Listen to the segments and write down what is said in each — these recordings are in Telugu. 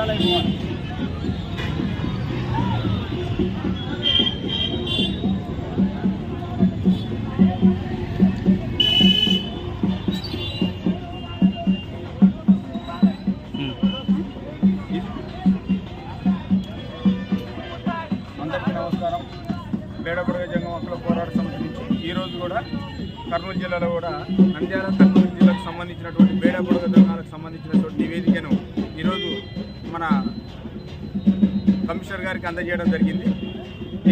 వర్గాలు అయిపోవాలి అందరికీ నమస్కారం బేడబుడగ జంగం హక్కుల పోరాట సమితి నుంచి ఈరోజు కూడా కర్నూలు జిల్లాలో కూడా నంద్యాల కర్నూలు జిల్లాకు సంబంధించినటువంటి బేడబుడగ జంగాలకు సంబంధించినటువంటి కమిషనర్ గారికి అందజేయడం జరిగింది.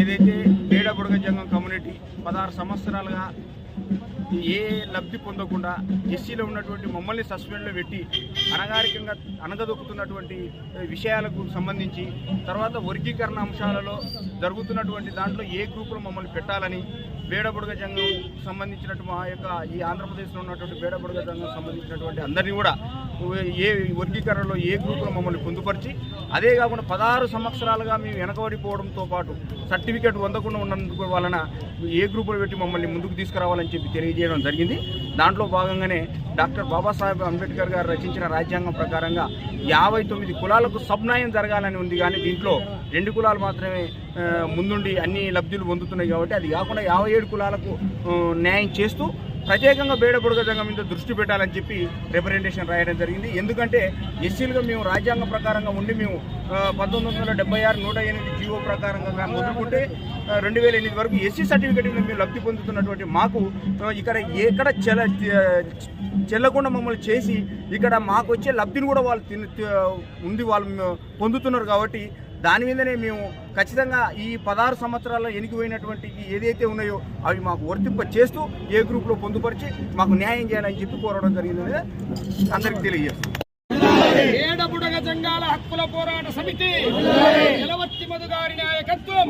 ఏదైతే బేడబుడగ జంగం కమ్యూనిటీ పదహారు సంవత్సరాలుగా ఏ లబ్ధి పొందకుండా ఎస్సీలో ఉన్నటువంటి మమ్మల్ని సస్పెండ్లో పెట్టి అనగారికంగా అనగదొక్కుతున్నటువంటి విషయాలకు సంబంధించి తర్వాత వర్గీకరణ అంశాలలో జరుగుతున్నటువంటి దాంట్లో ఏ గ్రూపులు మమ్మల్ని పెట్టాలని బేడబుడగ జంగం సంబంధించినటువంటి మా యొక్క ఈ ఆంధ్రప్రదేశ్లో ఉన్నటువంటి బేడబుడగ జంగం సంబంధించినటువంటి అందరినీ కూడా ఏ వర్గీకరణలో ఏ గ్రూపులో మమ్మల్ని పొందుపరిచి అదే కాకుండా పదహారు సంవత్సరాలుగా మేము వెనకబడిపోవడంతో పాటు సర్టిఫికేట్ పొందకుండా ఉన్నందుకు వలన ఏ గ్రూపులో పెట్టి మమ్మల్ని ముందుకు తీసుకురావాలని చెప్పి తెలియజేయడం జరిగింది. దాంట్లో భాగంగానే డాక్టర్ బాబాసాహెబ్ అంబేద్కర్ గారు రచించిన రాజ్యాంగం ప్రకారంగా యాభై తొమ్మిది కులాలకు సబ్నాయం జరగాలని ఉంది కానీ దీంట్లో రెండు కులాలు మాత్రమే ముందుండి అన్ని లబ్ధులు పొందుతున్నాయి కాబట్టి అది కాకుండా యాభై ఏడు కులాలకు న్యాయం చేస్తూ ప్రత్యేకంగా బేడబుడగ సంఘం మీద దృష్టి పెట్టాలని చెప్పి రిప్రజెంటేషన్ రాయడం జరిగింది. ఎందుకంటే ఎస్సీలుగా మేము రాజ్యాంగ ప్రకారంగా ఉండి మేము పంతొమ్మిది వందల డెబ్బై ఆరు నూట ఎనిమిది జీవో ప్రకారంగా మొదలుకుంటే రెండు వేల ఎనిమిది వరకు ఎస్సీ సర్టిఫికేట్ మీద మేము లబ్ధి పొందుతున్నటువంటి మాకు ఇక్కడ ఎక్కడ చెల చెల్లకుండా మమ్మల్ని చేసి ఇక్కడ మాకు వచ్చే లబ్ధిని కూడా వాళ్ళు తిని ఉంది వాళ్ళు పొందుతున్నారు కాబట్టి దాని మీదనే మేము ఖచ్చితంగా ఈ పదహారు సంవత్సరాల్లో ఎనికిపోయినటువంటి ఈ ఏదైతే ఉన్నాయో అవి మాకు వర్తింప చేస్తూ ఏ గ్రూప్లో పొందుపరిచి మాకు న్యాయం చేయాలని చెప్పి కోరడం జరిగింది అందరికీ తెలియజేస్తాం ఏడబుడగ జంగాల హక్కుల పోరాట సమితి నిలవర్తి మధు గారి నాయకత్వం.